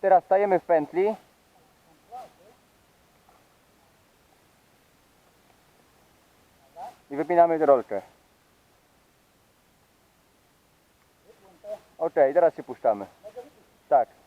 teraz stajemy w pętli. I wypinamy rolkę. Okej, teraz się puszczamy. Tak. Tak,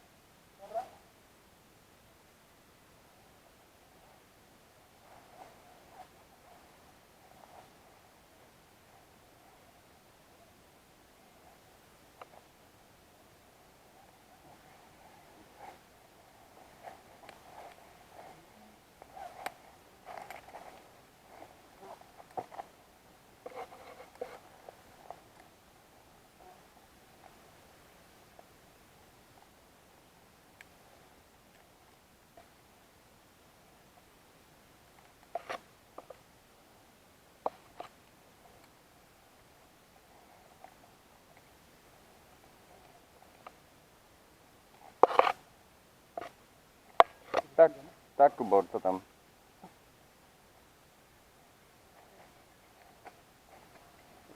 tak, Kubor, co tam?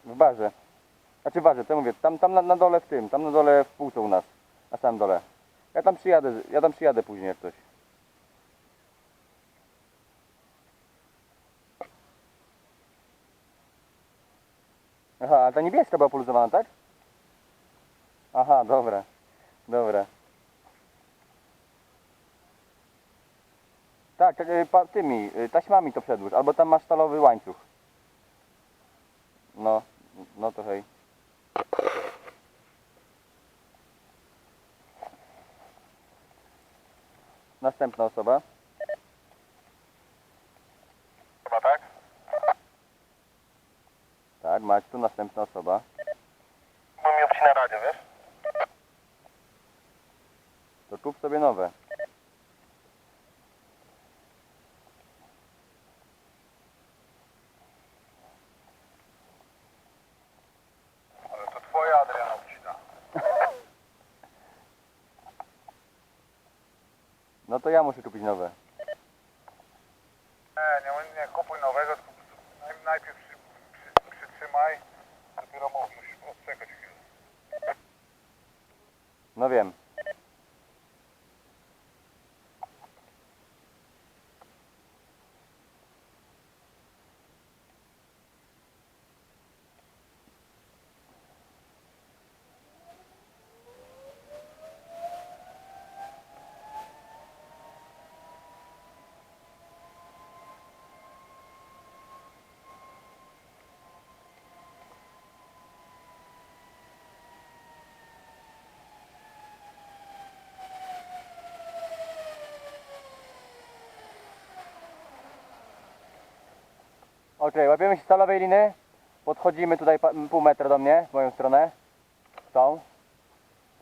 W barze. Znaczy w barze, co mówię, tam, tam na, na dole w tym, tam na dole w półce u nas, na samym dole. Ja tam przyjadę, ja tam przyjadę później jak coś. Aha, ta niebieska była poluzowana, tak? Aha, dobra, dobra. Tak, tak, pa, tymi, y, taśmami to przedłuż, albo tam masz stalowy łańcuch. No, no to hej. Następna osoba. Chyba tak? Tak, Mać, tu następna osoba. Bo mi obcina radio, wiesz? To kup sobie nowe. Ale to twoja Adriana obcina. No to ja muszę kupić nowe. Nie, nie, nie kupuj nowego, najpierw Okej, łapiemy się stalowej liny. Podchodzimy tutaj pół metra do mnie, w moją stronę. Tą.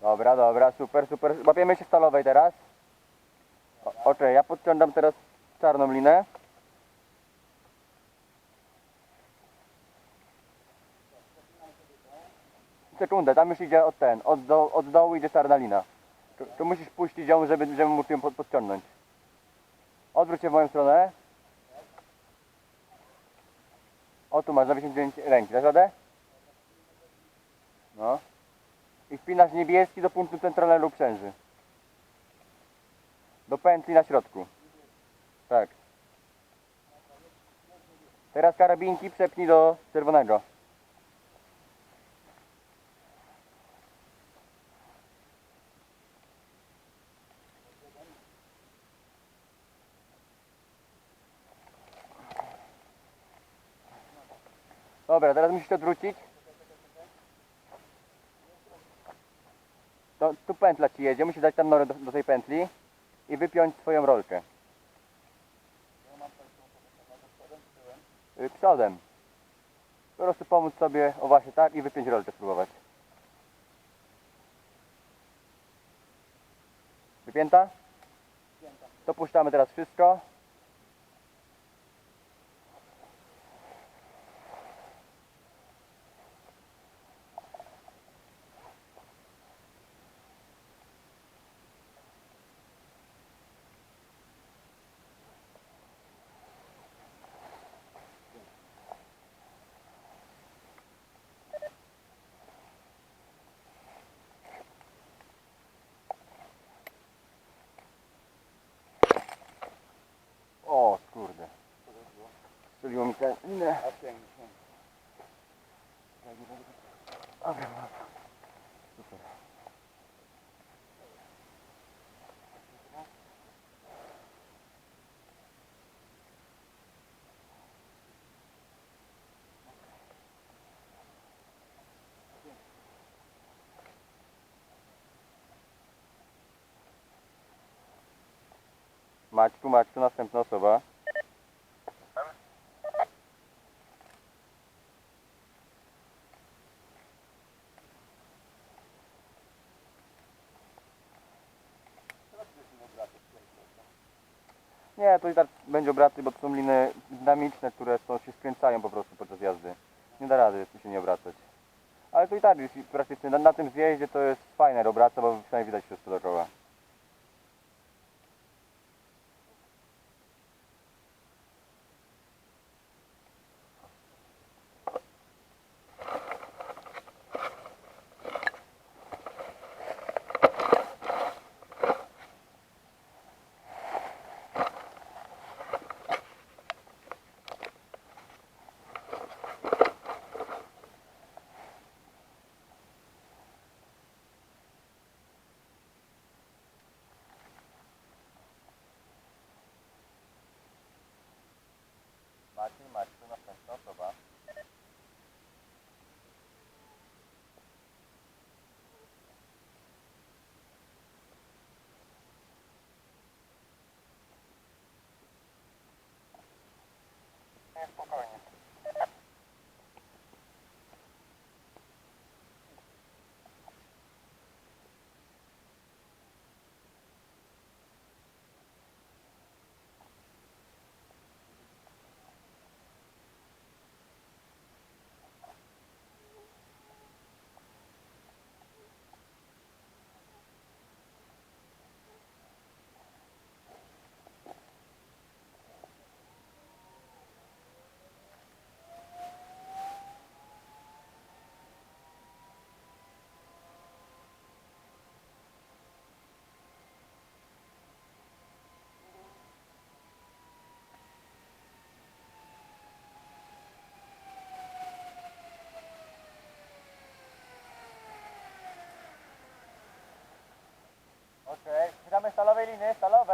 Dobra, dobra, super, super. Łapiemy się stalowej teraz. O- Okej, ja podciągam teraz czarną linę. Sekundę, tam już idzie od ten, od, do, od dołu idzie czarna lina. Tu, tu musisz puścić ją, żeby, żeby móc ją pod, podciągnąć. Odwróć się w moją stronę. O tu masz zawiesić ręki, dasz radę? No. I wpinasz niebieski do punktu centralnego uprzęży. Do pętli na środku. Tak. Teraz karabinki przepnij do czerwonego. Dobra, teraz musisz to odwrócić. To, tu pętla ci jedzie, musisz dać tam norę do, do tej pętli i wypiąć swoją rolkę. Y, Przodem. Po prostu pomóc sobie, o właśnie tak, i wypiąć rolkę spróbować. Wypięta? To puszczamy teraz wszystko. Maćku, Maćku, następna osoba. Nie, to i tak będzie obraty, bo to są liny dynamiczne, które są, się skręcają po prostu podczas jazdy. Nie da rady się nie obracać. Ale to i tak praktycznie na, na tym zjeździe to jest fajne obraca, bo przynajmniej widać wszystko dookoła. Okay. stalowej liny, stalowej.